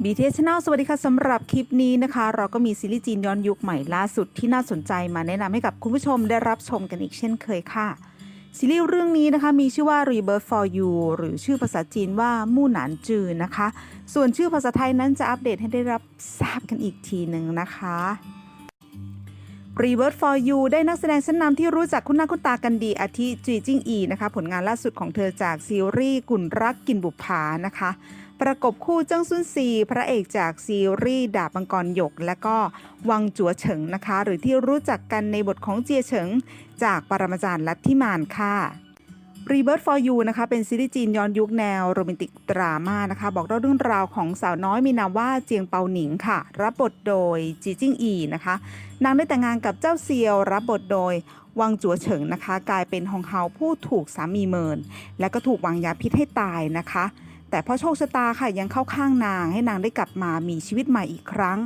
บีเทสชาแนลสวัสดีค่ะสำหรับคลิปนี้นะคะ เราก็มีซีรีส์จีนย้อนยุคใหม่ล่าสุดที่น่าสนใจมาแนะนำให้กับคุณผู้ชมได้รับชมกันอีกเช่นเคยค่ะ ซีรีส์เรื่องนี้นะคะมีชื่อว่า Rebirth for You หรือชื่อภาษาจีนว่ามู่หนานจือนะคะ ส่วนชื่อภาษาไทยนั้นจะอัปเดตให้ได้รับทราบกันอีกทีหนึ่งนะคะ รีเวิร์ด for You ได้นักแสดงชั้นนำที่รู้จักคุณหน้าคุณตากันดีอาทิจีจิ้งอีนะคะ ผลงานล่าสุดของเธอจากซีรีส์กุนรักกินบุปผานะคะ ประกบคู่เจิ้งซุนซี พระเอกจากซีรีส์ดาบมังกรหยก และก็วังจัวเฉิงนะคะ หรือที่รู้จักกันในบทของเจียเฉิง จากปรมาจารย์ลัทธิมานค่ะ Rebirth for You นะคะเป็นซีรีส์จีนย้อนยุคแนวโรแมนติกดราม่านะคะ บอกเล่าเรื่องราวของสาวน้อยมีนามว่าเจียงเปาหนิงค่ะ รับบทโดยจีจิ้งอีนะคะ นางได้แต่งงานกับเจ้าเซียว รับบทโดยวังจัวเฉิงนะคะ กลายเป็นฮองเฮาผู้ถูกสามีเมิน และก็ถูกวางยาพิษให้ตายนะคะ แต่เพราะโชคชะตาค่ะยังเข้าข้างนางให้นางได้กลับมามีชีวิตใหม่อีกครั้ง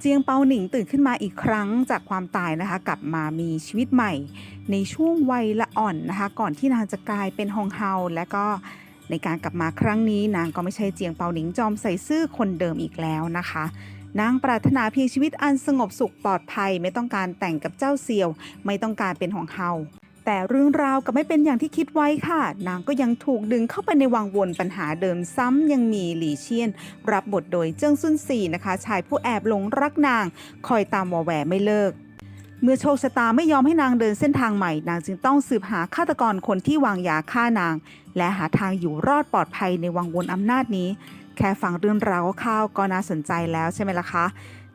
เจียงเปาหนิงตื่นขึ้นมาอีกครั้งจากความตายนะคะ กลับมามีชีวิตใหม่ ในช่วงวัยละอ่อนนะคะ ก่อนที่นางจะกลายเป็นฮองเฮาและก็ในการกลับมาครั้งนี้ นางก็ไม่ใช่เจียงเปาหนิงจอมใส่ซื่อคนเดิมอีกแล้วนะคะ นางปรารถนาเพียงชีวิตอันสงบสุขปลอดภัย ไม่ต้องการแต่งกับเจ้าเซียว ไม่ต้องการเป็นฮองเฮา แต่เรื่องราวก็ไม่เป็นอย่างที่คิดไว้ค่ะ นางก็ยังถูกดึงเข้าไปในวังวนปัญหาเดิมซ้ำยังมีหลี่เชียน รับบทโดยเจิ้งซุนซีนะคะ ชายผู้แอบหลงรักนาง คอยตามวอแหวไม่เลิกเมื่อโชคชะตาไม่ยอมให้นางเดินเส้นทางใหม่ นางจึงต้องสืบหาฆาตกรคนที่วางยาฆ่านาง และหาทางอยู่รอดปลอดภัยในวังวนอำนาจนี้ แค่ฟังเรื่องราวคร่าวก็น่าสนใจแล้วใช่ไหมล่ะคะ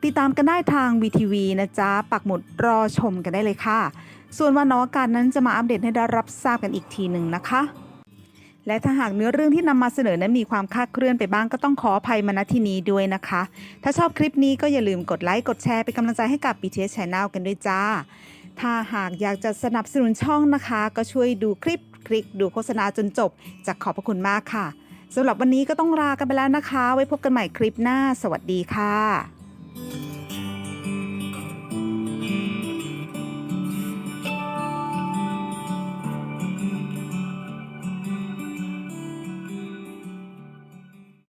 ติดตามกันได้ทาง VTV นะจ๊ะ ปักหมุดรอชมกันได้เลยค่ะ ส่วนวันนอากาศนั้นจะมาอัปเดตให้ได้รับทราบกันอีกทีหนึ่งนะคะ และถ้าหากเนื้อเรื่องที่นำมาเสนอนั้นมีความคลาดเคลื่อนไปบ้างก็ต้องขออภัยมาณที่นี้ด้วยนะคะ ถ้าชอบคลิปนี้ก็อย่าลืมกดไลค์กดแชร์เป็นกำลังใจให้กับ BTS Channel กันด้วยจ้า ถ้าหากอยากจะสนับสนุนช่องนะคะ ก็ช่วยดูคลิปคลิกดูโฆษณาจนจบจะขอบพระคุณมากค่ะสำหรับวันนี้ก็ต้องลากันไปแล้วนะคะ ไว้พบกันใหม่คลิปหน้า สวัสดีค่ะ